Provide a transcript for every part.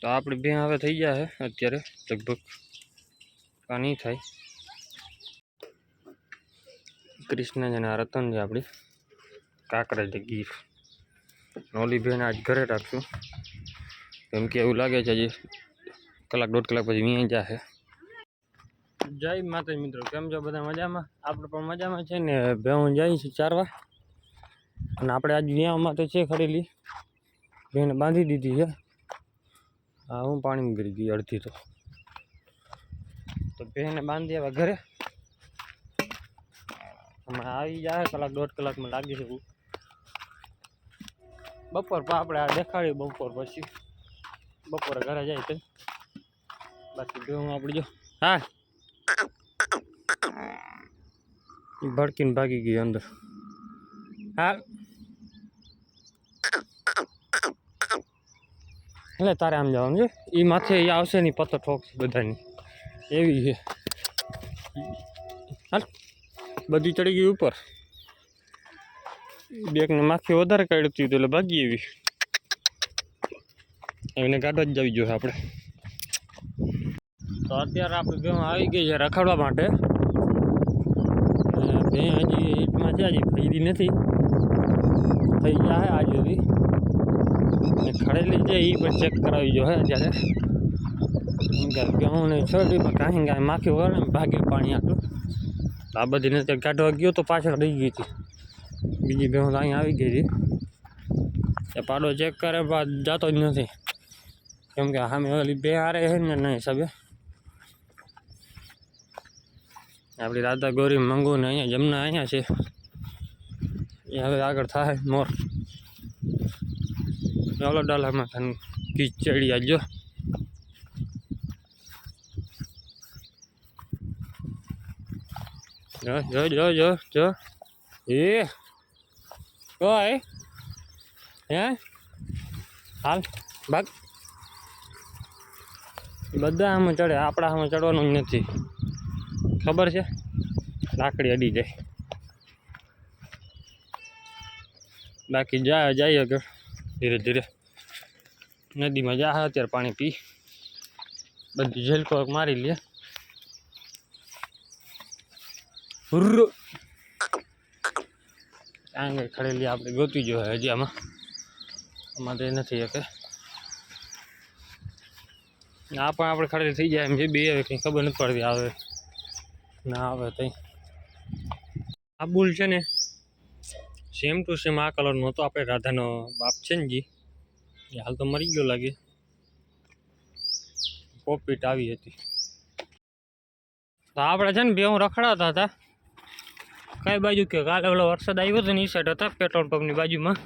તો આપણી બે હવે થઈ ગયા છે અત્યારે, લગભગ આ નહીં થાય. કૃષ્ણ છે ને આ રતન છે આપણી કાંકરા છે ગીર. ઓલી બેન આજ ઘરે રાખશું. કેમ કે એવું લાગે છે હજી કલાક દોઢ કલાક પછી અહીંયા જશે જય માતાજી મિત્રો, કેમ છો બધા મજામાં? આપણે પણ મજામાં છે ને ભેહું છે ચારવા. અને આપણે આજ વ્યાયામ તો છે ખરેલી. બેને બાંધી દીધી છે. હા, હું પાણીમાં ગરી ગઈ અડધી તો. તો બેને બાંધી આવ્યા ઘરે. હમણાં આવી જાય કલાક દોઢ કલાકમાં લાગી શકું બપોર પર આપણે આ દેખાડી બપોર પછી. બપોરે ઘરે જાય તો. બાકી બેહું આપણે જો. હા. ભડકીને ભાગી ગઈ અંદર. હા. એટલે તારે આમ જવાનું છે. એ માથે એ આવશે નહીં પત્તો ઠોકશે બધાની. એવી છે. હાલ. બધી ચડી ગઈ ઉપર. બેગને માખી વધારે કાઢતી હતી એટલે ભાગી એવી એને કાઢવા જ જવી જોઈએ આપણે. તો અત્યારે આપણે બે આવી ગઈ છે રખડવા માટે. અને બે હજી ઈટમાં છે, હજી ફરી નથી. થઈ ગયા છે આજ સુધી. અને ખડેલી છે એ પણ ચેક કરાવી જો હે અત્યારે. કેમ કે ગયું ને છોડીમાં કાંઈ કાંઈ માખી વળે ને, ભાગ્યું પાણી આટલું. તો આ બધી નથી કાઢવા ગયો તો પાછળ રહી ગઈ હતી. બીજી બે તો અહીંયા આવી ગઈ હતી. એ પાડો ચેક કરે બાદ જતો જ નથી. કેમ કે સામે ઓલી બે હારે છે ને ના હિસાબે. આપણી રાધા ગૌરી મંગુ ને અહીંયા જમના અહીંયા છે. એ હવે આગળ થાય, મોર. ઓલો ડાલામાં તને ખીચડી આવજો જો જો જો જો જો. એ. ઓય. હે? હાલ, ભાગ. બધા આમાં ચડે, આપણા આમાં ચડવાનું નથી. ખબર છે? લાકડી અડી જાય. બાકી જાય જાય આગળ. ધીરે ધીરે. નદીમાં જા અત્યારે પાણી પી. બધી ઝેલકો મારી લે. આંગળ ખડેલી આપણે ગોતી જો હજી આમાં. આમાં તો નથી શકે આ પણ આપણે ખડેલી થઈ જાય એમ જે બે હવે કંઈ ખબર નથી પડતી આવે. ના આવે તઈ. આ બુલ છે ને સેમ ટુ સેમ આ કલરનો હતો આપણે રાધાનો બાપ છે ને જી. એ હાલ તો મરી ગયો લાગે. કોપીટ આવી હતી. તો આપણે છે ને બે હું રખડાતા હતા. કઈ બાજુ કે કાલે ઓલો વરસાદ આવ્યો હતો ને એ સાઈડ હતા પેટ્રોલ પંપની બાજુમાં.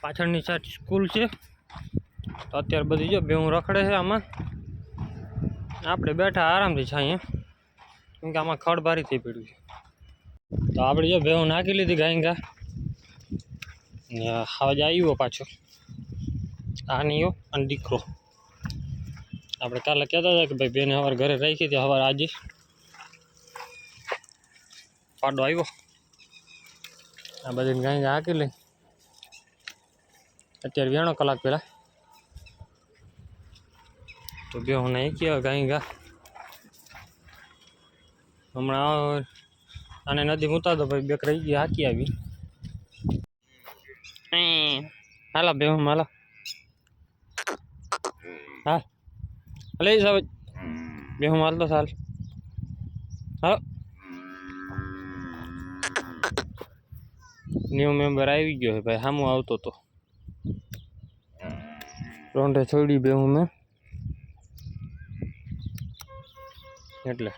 પાછળની સાઈડ સ્કૂલ છે. તો અત્યારે બધી જો બે હું રખડે છે આમાં. આપણે બેઠા આરામથી છે અહીંયા. કેમ કે આમાં ખડ ભારી થઈ પડ્યું છે. તો આપણે જો ભેવું નાખી લીધી ગાય ગા ને હવે આવ્યો પાછો. આ નીયો અને દીકરો. આપણે કાલે કહેતા હતા કે ભાઈ બેને હવાર ઘરે રાખી હતી, હવાર આજે. પાડો આવ્યો. આ બધી ગાય હાકી લઈ અત્યારે વેણો કલાક પહેલાં. તો બે હું નહીં કે ગાય ગા. હમણાં આને નદી મૂતા તો ભાઈ બેક રહી ગઈ હાકી આવી. હાલો, બે હાલો. હા લઈ જાવ બે હું, હાલ તો સાલ હાલો. ન્યૂ મેમ્બર આવી ગયો છે ભાઈ સામું આવતો તો. રોંઢે છોડી બે હું મેં. એટલે.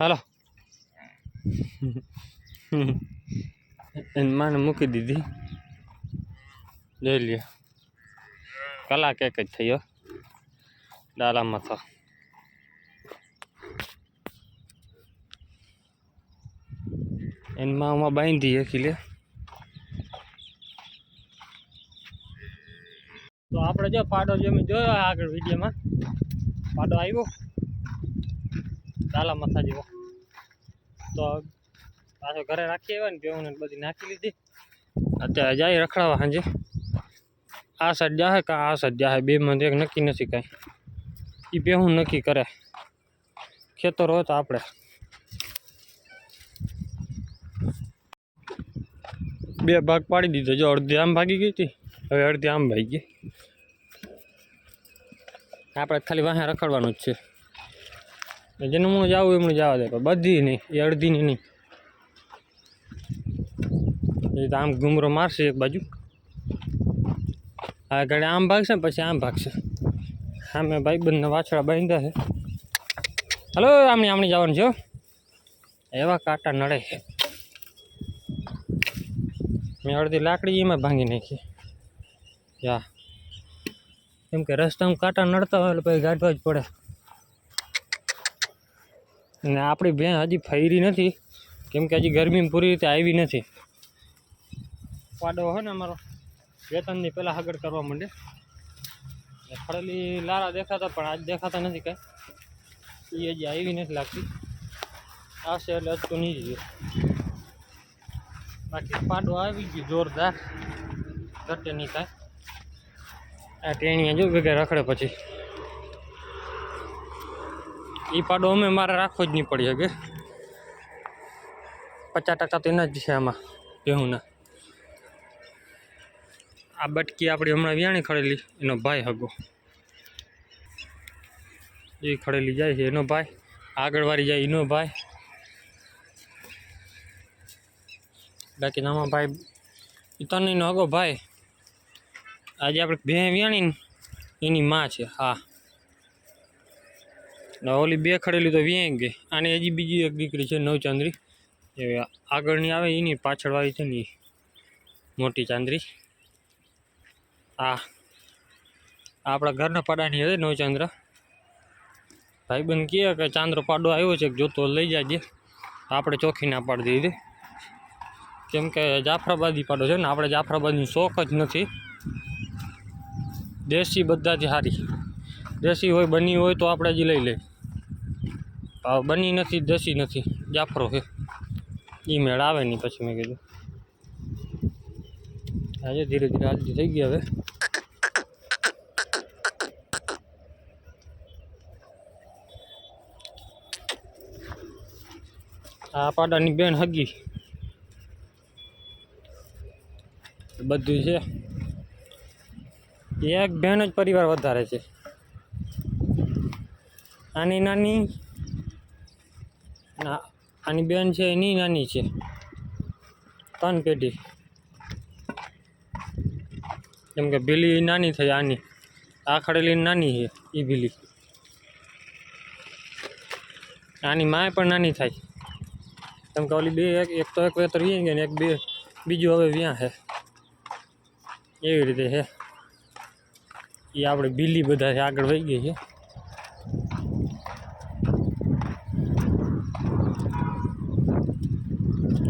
હાલો. એને માને મૂકી દીધી. લઈ લ્યો. કલાક એક જ થયો. ડાલામાં તો. એમાં આમાં બાંધી શકી લે તો આપણે જો પાડો જેમ જોયો આગળ વિડીયોમાં. પાડો આવ્યો. ડાલા માથા જેવો તો પાછો ઘરે રાખી આવ્યા ને બેઉને બધી નાખી લીધી. અત્યારે જાય રખડાવા સાંજે આ સાઈડ જાહે કાં આ સાઈડ જાહે? બેમાંથી એક નક્કી નથી કાંઈ. એ બે હું નક્કી કરે. ખેતર હોય તો આપણે. બે ભાગ પાડી દીધો. જો અડધી આમ ભાગી ગઈ હતી, હવે અડધી આમ ભાગી ગઈ. આપણે ખાલી વાહે રખડવાનું જ છે. જેનું હું જાવું એમનું જવા દે. પણ બધી નહીં, એ અડધીની નહીં. તો આમ ઘૂમરો મારશે એક બાજુ. આ ઘડે આમ ભાગશે ને પછી આમ ભાગશે. સામે ભાઈબંધના વાછડા બાંધ્યા છે. હલો આમણી આમણી જવાનું જો એવા કાંટા નડે છે. મેં અડધી લાકડી એમાં ભાંગી નાખી. યા. કેમ કે રસ્તામાં કાંટા નડતા હોય એટલે પછી ગાંઠવા જ પડે. ને આપણી બેન હજી ફરી નથી. કેમ કે હજી ગરમી પૂરી રીતે આવી નથી. પાડો હોય ને અમારો. બે ત્રણની પહેલાં આગળ કરવા માંડે. ખડેલી લારા દેખાતા, પણ આજ દેખાતા નથી કાંઈ. એ હજી આવી નથી લાગતી. આવશે એટલે અટકું નહીં જઈએ બાકી પાડો આવી ગયો જોરદાર. ઘટે નહીં કાંઈ. આ ટેણીયા જો ભેગા રખડે પછી. એ પાડો અમે મારે રાખવો જ નહીં પડી શકે પચાસ ટકા તો એના જ છે આમાં બેહુના આ બટકી આપણી હમણાં વ્યાણી ખડેલી, એનો ભાઈ હગો. એ ખડેલી જાય છે, એનો ભાઈ. આગળવાળી જાય એનો ભાઈ. બાકી નામા ભાઈ, એ તનીનો હગો ભાઈ. આજે આપણે બે વ્યાણી એની માં છે, હા. ઓલી બે ખડેલી તો વ્યાઈ ગઈ. અને હજી બીજી એક દીકરી છે, નવચાંદરી. એ આગળની આવે, એની પાછળવાળી છે ને મોટી ચાંદરી. આ આપણા ઘરના પાડાની હતી નવચંદ્ર. ભાઈબંધ કહે કે ચાંદ્રો પાડો આવ્યો છે જોતો લઈ જાજે. આપણે ચોખ્ખી ના પાડી દીધી. કેમ કે જાફરાબાદી પાડો છે ને, આપણે જાફરાબાદની શોખ જ નથી. દેશી બધાથી સારી દેશી હોય, બની હોય તો આપણે જ લઈ લઈએ. બની નથી, દેશી નથી. જાફરો છે. એ મેળ આવે નહીં, પછી મેં કીધું. આજે ધીરે ધીરે હાલતી થઈ ગઈ હવે. આ પાડાની બેન હગી. બધું છે. એક બેન જ પરિવાર વધારે છે. આની નાની આની બેન છે, એની નાની છે. ત્રણ પેઢી. કેમ કે બીલી નાની થઈ આની. આ ખડેલી નાની છે એ બીલી. આની માય પણ નાની થાય. કેમ કે ઓલી બે એક એક તો એક વેતર વી ગયા ને એક બે, બીજું હવે વ્યાં છે. એવી રીતે છે. એ આપણે બીલી બધા છે, આગળ વહી ગઈ છે.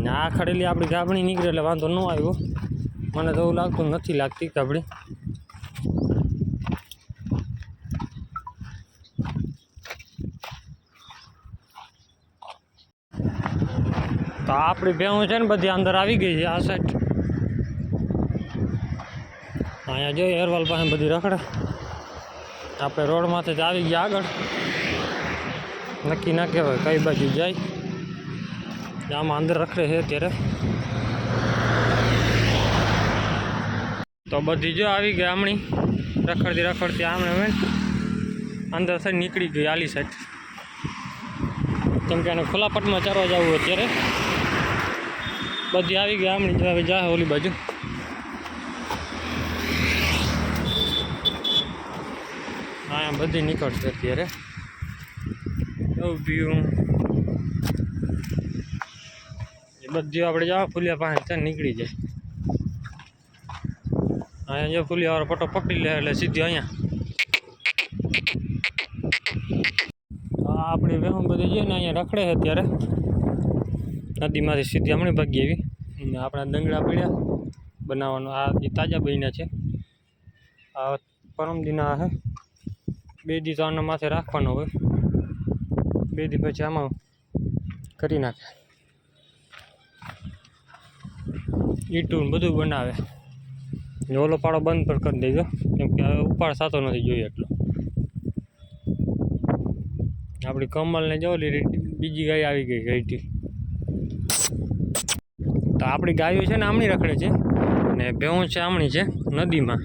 ને આ ખડેલી આપણી ગાબણી નીકળે એટલે વાંધો ન આવ્યો. મને તો એવું લાગતું નથી લાગતી કબડી તો આપણી ભેહું છે ને બધી અંદર આવી ગઈ છે, આ સાઈડ અહીંયા જોઈએ એરવાલ પાસે બધી રખડે. આપણે રોડમાંથી જ આવી ગયા આગળ. નક્કી ના કહેવાય, કઈ બાજુ જાય. આમાં અંદર રખડે છે અત્યારે. તો બધી જો આવી ગઈ આમણી. રખડતી રખડતી આમણે અમે અંદર સાઈડ નીકળી ગઈ આલી સાઈડ કેમ કે એને ખુલ્લા પટમાં ચારવા જવું અત્યારે. બધી આવી ગઈ આમણી. હવે જાય ઓલી બાજુ. હા બધી નીકળશે અત્યારે. વ્યૂ બધી આપણે જાવ ફૂલિયા પાસે નીકળી જાય. અહીંયા જો ફૂલિયા વાળો પટો પકડી લે એટલે સીધી અહીંયા. આપણી વહેમ બધી છે ને અહીંયા રખડે છે અત્યારે. નદીમાંથી સીધી હમણાં ભાગી આવી. અને આપણા દંગડા પડ્યા બનાવવાનું. આ જે તાજા બન્યા છે. આ પરમ દિના છે. બે દી તો આના માથે રાખવાનો હોય. બે દી પછી આમાં કરી નાખે. ઈટું બધું બનાવે. ઓલો પાડો બંધ પણ કરી દેજો. કેમ કે હવે ઉપાડ થતો નથી જોઈએ એટલો. આપણી કમલને જો બીજી ગાય આવી ગઈ રેટી તો આપણી ગાયો છે ને આમણી રખડે છે. ને ભેહું છે આમણી છે, નદીમાં.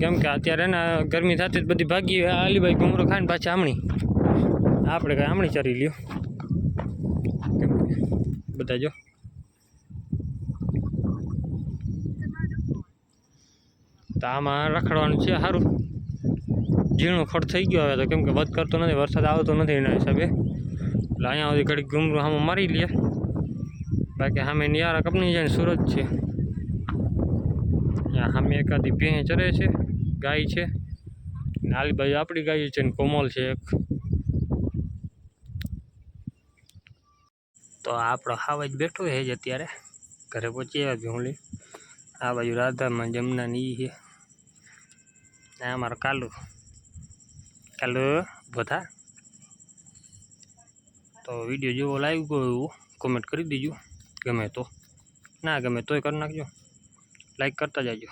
કેમ કે અત્યારે ને ગરમી થતી જ બધી ભાગી અલીભાઈ ઘૂમરો ખાઈને પાછી આમણી આપણે કાંઈ આમણી ચરી લ્યો. બધા જો આમાં રખડવાનું છે સારું ઝીણું ખડ થઈ ગયો હવે તો, કેમ કે વધ કરતો નથી, વરસાદ આવતો નથી એના હિસાબે. એટલે અહીંયા સુધી ઘડીક ગુમરું સામે મારી લે. બાકી સામે નિયારા કંપની છે ને સુરત છે. ત્યાં સામે એકાદી ભેં ચરે છે, ગાય છે. ને બાજુ આપણી ગાય છે ને કોમલ છે એક. તો આપણો હાવજ બેઠો છે જ અત્યારે. ઘરે પહોંચી આવ્યા ભીમલી આ બાજુ રાધામાં જમનાની એ છે. આ અમારો કાલુ. કાલુ બધા તો વીડિયો જેવો લાગ્યો ગયો એવું કોમેન્ટ કરી દેજો. ગમે તો. ના ગમે તોય કરી નાખજો. લાઈક કરતા જાજો.